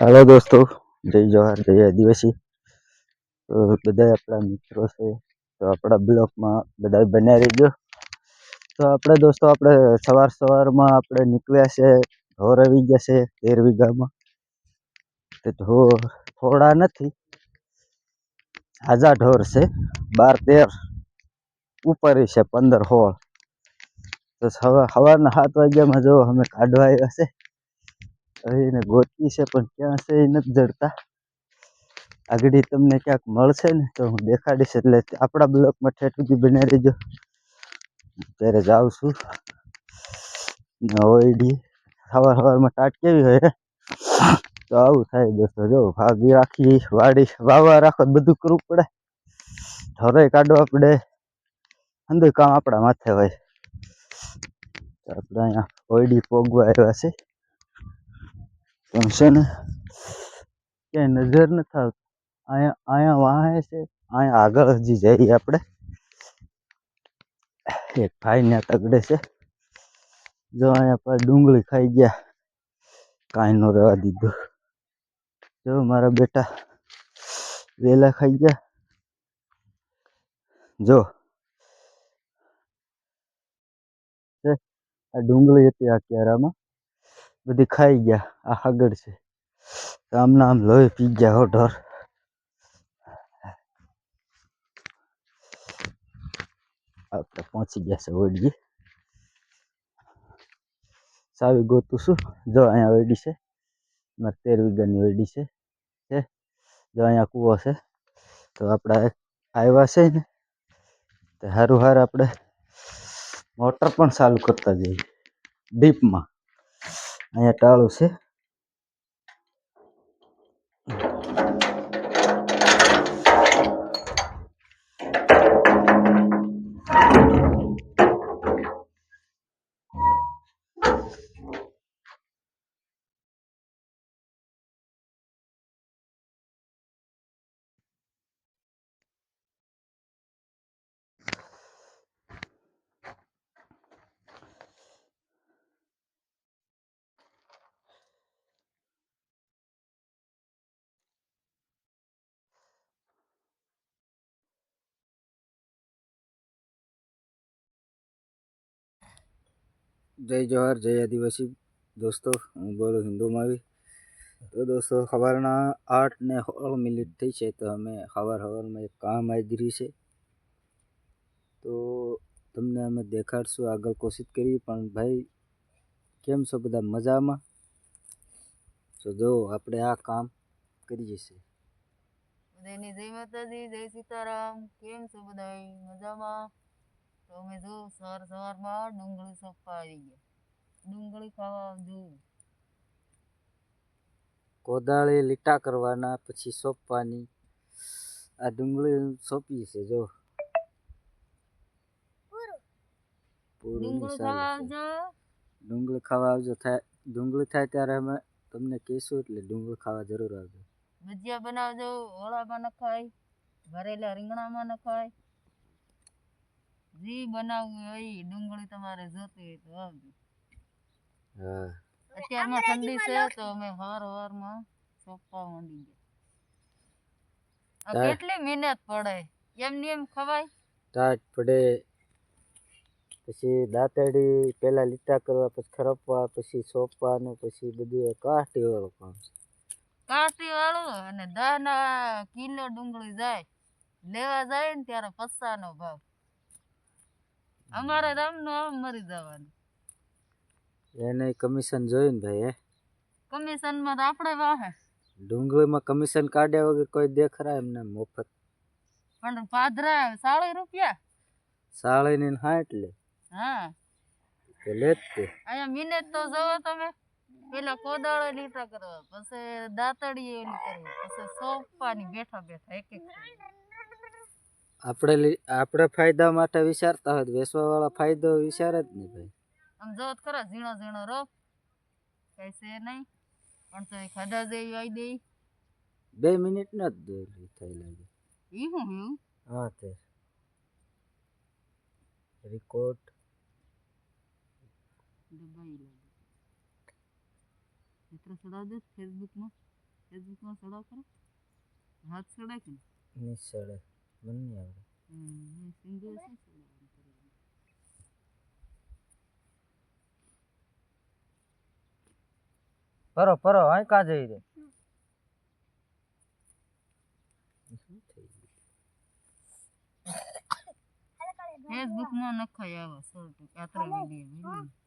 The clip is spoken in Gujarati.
હેલો દોસ્તો જય જવાહર જય આદિવાસી તો બધા આપણા મિત્રો છે, તો આપણા બ્લોકમાં બધા બન્યા રહીજો. તો આપણે દોસ્તો, આપણે સવાર સવારમાં આપણે નીકળ્યા છે, ઢોર આવી ગયા છે, તેર વીઘામાં. તે ઢોર થોડા નથી, હાજા ઢોર છે, બાર તેર ઉપર છે, પંદર સોળ તો સવાર સવારના સાત વાગ્યામાં જો અમે કાઢવા આવ્યા છે એને ગોતી છે, પણ ક્યાં છે એ નથી જડતા. આગળ તમને ક્યાંક મળશે ને, તો હું દેખાડીશ, એટલે આપણા બ્લોકમાં ઠેઠ બની રહેજો. ત્યારે જાઉં છું. ને ઓયડી સવાર સવારમાં ટાટ કેવી હોય તો આવું થાય દોસ્તો, જો ભાગી રાખી, વાડી, વાવવા રાખો બધું કરવું પડે. ઠરોય કાઢવા પડે. અંદર કામ આપણા માથે હોય. આપણે અહીંયા ઓયડી પોગવા આવ્યા છે. પણ છે ને, ક્યાંય નજર નથી આવતી. અહીંયા અહીંયા વાહે છે, અહીંયા આગળ હજી જઈએ આપણે. એક ભાઈ ને તગડે છે. જો અહીંયા પર ડુંગળી ખાઈ ગયા. કાંઈ નો રહેવા દીધું. જો મારા બેટા વેલા ખાઈ ગયા. જો. આ ડુંગળી હતી આ ક્યારામાં બધી ખાઈ ગયા આ આગળ છે આમના આમ લોહી પી ગયા હો ઢોર આપણે પહોંચી ગયા છે ઓડી સાવી ગોતું છું જો અહીંયા ઓડી છે મારે તેર વીઘાની ઓડી છે છે જો અહીંયા કૂવો છે તો આપણે આવ્યા છે ને તો સારું સારું આપણે મોટર પણ ચાલુ કરતા જઈએ ડીપમાં અહીંયા ટાળું છે. જય જવાહર, જય આદિવાસી. દોસ્તો, હું બોલું આવી તો દોસ્તો, સવારના આઠ ને સોળ મિનિટ થઈ છે તો અમે સવાર સવારમાં એક કામ આદરી છે. તો તમને અમે દેખાડશું, આગળ કોશિશ કરી પણ ભાઈ, કેમ છો બધા મજામાં? તો જો, આપણે આ કામ કરીએ છીએ જય માતાજી, જય સીતારામ. કેમ છો બધા? મજામાં? તો અમે જો સવાર સવારમાં ડુંગળી સોંપવા આવી ગયા ડુંગળી ખાવા આવજો. કોદાળી લીટા કરવાના પછી સોંપવાની. આ ડુંગળી સોંપી છે જો. પૂરું. નહીં ડુંગળી ચાલે ખાવા છે. આવજો. ડુંગળી ખાવા આવજો થાય. ડુંગળી થાય ત્યારે અમે તમને કહીશું એટલે ડુંગળી ખાવા જરૂર આવજો. ભજીયા બનાવજો ઓળામાં નખાય ભરેલા રીંગણામાં નખાય. જી બનાવવું હોય ડુંગળી તમારે જોતી હોય તો આવજો. હા. અત્યારમાં ઠંડી છે તો અમે વાર વારમાં સોંપવા માંડી ગયા. આ કેટલી મહેનત પડે? એમની એમ ખવાય? ટાટ પડે. પછી દાંતડી પહેલા લીટા કરવા પછી ખરપવા પછી સોંપવાનું પછી બધું કાઠી વાળું કામ કાઠી વાળું અને દાના કિલો ડુંગળી જાય. લેવા જાય ને ત્યારે પસ્સાનો ભાવ. અમારે રામનું આમ મરી જવાનું. એને કમિશન જોયું ને ભાઈ હે? કમિશનમાં તો આપણે વાહે. ડુંગળીમાં કમિશન કાઢ્યા વગર કોઈ દેખરા એમને મફત. પણ પાદરા સાડી રૂપિયા? સાળીની ને હા એટલે હા. તો લે જ તે. અહીંયા મિનિટ તો જોવો તમે. પેલા કોદાળો લીટા કરવા પછી દાંતડીએ કરવી પછી સોંપવાની બેઠા બેઠા એક એક આપણે આપણે ફાયદા માટે વિચારતા હોય તો વેચવા વાળા ફાયદો વિચારે જ નહીં ભાઈ. આમ જો કરો ઝીણો ઝીણો રોપ કઈ છે નહીં. પણ તો એ ખાધા જેવી આવી દે બે મિનિટ ન જ દોરી થઈ લાગે. ઈ હું એવું? હા તે. રેકોર્ડ દબાઈ લાગે. મિત્ર ચડાવ દે ફેસબુકમાં ફેસબુકમાં સડા કરો હાથ સડા કે નિસળે મને નહીં આવડે પરો પરો અહીં કાં જઈ રે ફેસબુકમાં નખાય આવે સો ટકા વીડિયો